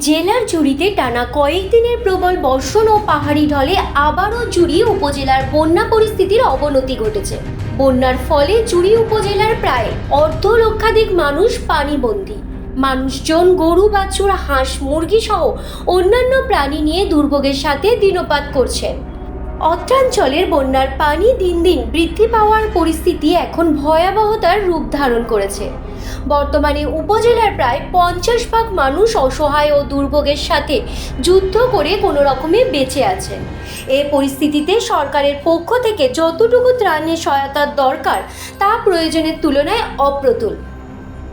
জেলার জুড়িতে টানা কয়েকদিনের প্রবল বর্ষণ ও পাহাড়ি ঢলে আবারও জুড়ি উপজেলার বন্যা পরিস্থিতির অবনতি ঘটেছে। বন্যার ফলে জুড়ি উপজেলার প্রায় অর্ধ লক্ষাধিক মানুষ পানিবন্দী। মানুষজন গরু, বাছুর, হাঁস মুরগি সহ অন্যান্য প্রাণী নিয়ে দুর্ভোগের সাথে দিনপাত করছেন অত্রাঞ্চলের বন্যার পানি দিন দিন বৃদ্ধি পাওয়ার পরিস্থিতি এখন ভয়াবহতার রূপ ধারণ করেছে। বর্তমানে উপজেলার প্রায় পঞ্চাশ ভাগ মানুষ অসহায় ও দুর্ভোগের সাথে যুদ্ধ করে কোনো রকমে বেঁচে আছেন। এ পরিস্থিতিতে সরকারের পক্ষ থেকে যতটুকু ত্রাণের সহায়তার দরকার তা প্রয়োজনের তুলনায় অপ্রতুল।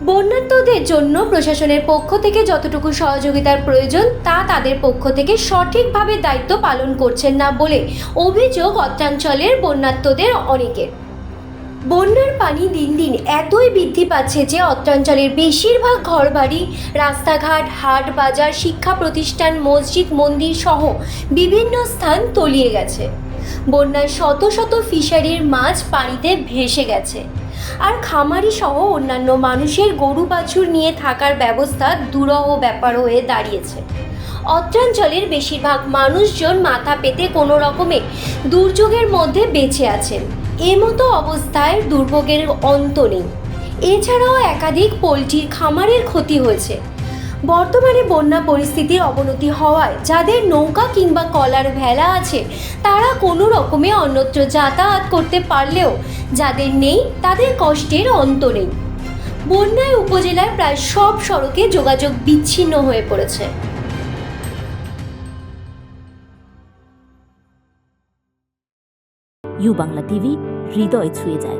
বন্যার্তদের জন্য প্রশাসনের পক্ষ থেকে যতটুকু সহযোগিতার প্রয়োজন, তা তাদের পক্ষ থেকে সঠিকভাবে দায়িত্ব পালন করছেন না বলে অভিযোগ অত্রাঞ্চলের বন্যার্তদের অনেকের। বন্যার পানি দিন দিন এতই বৃদ্ধি পাচ্ছে যে অত্রাঞ্চলের বেশিরভাগ ঘরবাড়ি, রাস্তাঘাট, হাট বাজার, শিক্ষা প্রতিষ্ঠান, মসজিদ, মন্দির সহ বিভিন্ন স্থান তলিয়ে গেছে। বন্যায় শত শত ফিশারির মাছ পানিতে ভেসে গেছে। আর খামারি সহ অন্যান্য মানুষের গরু বাছুর নিয়ে থাকার ব্যবস্থা দুরহ ব্যাপার হয়ে দাঁড়িয়েছে। অত্রাঞ্চলের বেশিরভাগ মানুষজন মাথা পেতে কোনো রকমে দুর্যোগের মধ্যে বেঁচে আছেন। এমতো অবস্থায় দুর্ভোগের অন্ত নেই। এছাড়াও একাধিক পোলট্রির খামারের ক্ষতি হয়েছে। বর্তমানে বন্যা পরিস্থিতির অবনতি হওয়ায় যাদের নৌকা কিংবা কলার ভেলা আছে, তারা কোনো রকমে অন্যত্র যাতায়াত করতে পারলেও যাদের নেই, তাদের কষ্টের অন্ত নেই। বন্যায় উপজেলার প্রায় সব সড়কে যোগাযোগ বিচ্ছিন্ন হয়ে পড়েছে। ইউ বাংলা টিভি, হৃদয় ছুঁয়ে যায়।